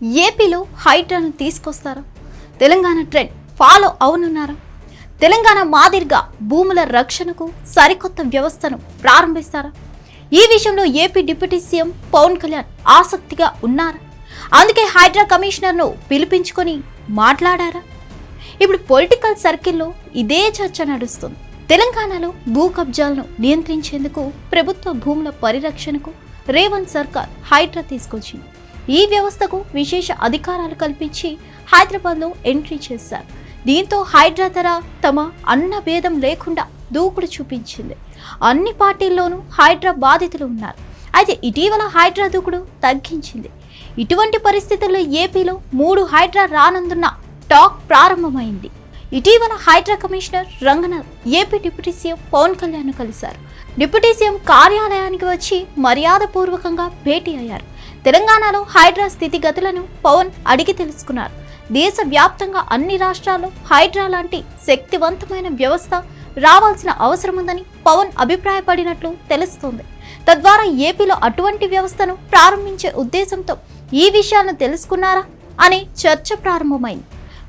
ఏపీలో హైడ్రాను తీసుకొస్తారా? తెలంగాణ ట్రెండ్ ఫాలో అవనున్నారా? తెలంగాణ మాదిరిగా భూముల రక్షణకు సరికొత్త వ్యవస్థను ప్రారంభిస్తారా? ఈ విషయంలో AP deputy CM Pawan Kalyan ఆసక్తిగా ఉన్నారా? అందుకే హైడ్రా కమిషనర్ను పిలిపించుకొని మాట్లాడారా? ఇప్పుడు పొలిటికల్ సర్కిల్లో ఇదే చర్చ నడుస్తుంది. తెలంగాణలో భూ కబ్జాలను నియంత్రించేందుకు ప్రభుత్వ భూముల పరిరక్షణకు రేవంత్ సర్కార్ హైడ్రా తీసుకొచ్చింది. ఈ వ్యవస్థకు విశేష అధికారాలు కల్పించి హైదరాబాద్లో ఎంట్రీ చేశారు. దీంతో హైడ్రా ధర తమ అన్న భేదం లేకుండా దూకుడు చూపించింది. అన్ని పార్టీల్లోనూ హైడ్రా బాధితులు ఉన్నారు. అయితే ఇటీవల హైడ్రా దూకుడు తగ్గించింది. ఇటువంటి పరిస్థితుల్లో ఏపీలో మూడు హైడ్రా రానందున్న టాక్ ప్రారంభమైంది. ఇటీవల Hydraa commissioner Ranganath AP deputy CM Pawan Kalyan కలిశారు. డిప్యూటీ సీఎం కార్యాలయానికి వచ్చి మర్యాదపూర్వకంగా భేటీ అయ్యారు. తెలంగాణలో హైడ్రా స్థితిగతులను పవన్ అడిగి తెలుసుకున్నారు. దేశవ్యాప్తంగా అన్ని రాష్ట్రాల్లో హైడ్రా లాంటి శక్తివంతమైన వ్యవస్థ రావాల్సిన అవసరం ఉందని పవన్ అభిప్రాయపడినట్లు తెలుస్తోంది. తద్వారా ఏపీలో అటువంటి వ్యవస్థను ప్రారంభించే ఉద్దేశంతో ఈ విషయాలను తెలుసుకున్నారా అనే చర్చ ప్రారంభమైంది.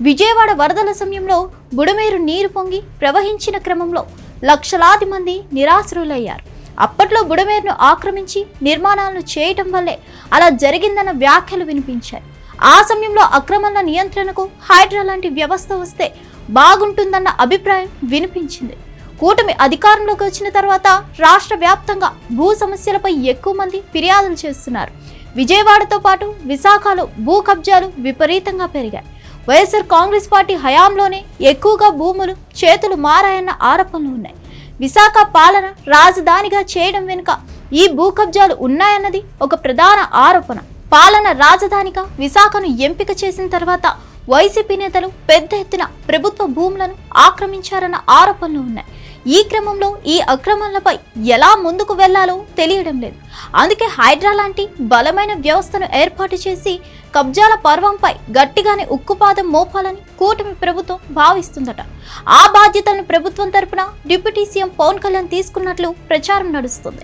విజయవాడ వరదల సమయంలో బుడమేరు నీరు పొంగి ప్రవహించిన క్రమంలో లక్షలాది మంది నిరాశ్రులయ్యారు. అప్పట్లో బుడమేరును ఆక్రమించి నిర్మాణాలను చేయటం వల్లే అలా జరిగిందన్న వ్యాఖ్యలు వినిపించాయి. ఆ సమయంలో అక్రమాల నియంత్రణకు హైడ్రా లాంటి వ్యవస్థ వస్తే బాగుంటుందన్న అభిప్రాయం వినిపించింది. కూటమి అధికారంలోకి వచ్చిన తర్వాత రాష్ట్ర వ్యాప్తంగా భూ సమస్యలపై ఎక్కువ మంది ఫిర్యాదులు చేస్తున్నారు. విజయవాడతో పాటు విశాఖలో భూ కబ్జాలు విపరీతంగా పెరిగాయి. వైఎస్ఆర్ కాంగ్రెస్ పార్టీ హయాంలోనే ఎక్కువగా భూములు చేతులు మారాయన్న ఆరోపణలు ఉన్నాయి. విశాఖ పాలన రాజధానిగా చేయడం వెనుక ఈ భూకబ్జాలు ఉన్నాయన్నది ఒక ప్రధాన ఆరోపణ. పాలన రాజధానిగా విశాఖను ఎంపిక చేసిన తర్వాత వైసీపీ నేతలు పెద్ద ఎత్తున ప్రభుత్వ భూములను ఆక్రమించారన్న ఆరోపణలు ఉన్నాయి. ఈ క్రమంలో ఈ అక్రమాలపై ఎలా ముందుకు వెళ్ళాలో తెలియడం లేదు. అందుకే హైడ్రా లాంటి బలమైన వ్యవస్థను ఏర్పాటు చేసి కబ్జాల పర్వంపై గట్టిగానే ఉక్కుపాదం మోపాలని కూటమి ప్రభుత్వం భావిస్తుందట. ఆ బాధ్యతను ప్రభుత్వం తరపున డిప్యూటీ సీఎం పవన్ కళ్యాణ్ తీసుకున్నట్లు ప్రచారం నడుస్తుంది.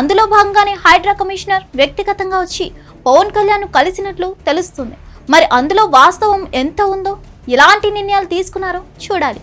అందులో భాగంగానే హైడ్రా కమిషనర్ వ్యక్తిగతంగా వచ్చి పవన్ కళ్యాణ్ కలిసినట్లు తెలుస్తుంది. మరి అందులో వాస్తవం ఎంత ఉందో ఎలాంటి నిర్ణయాలు తీసుకున్నారో చూడాలి.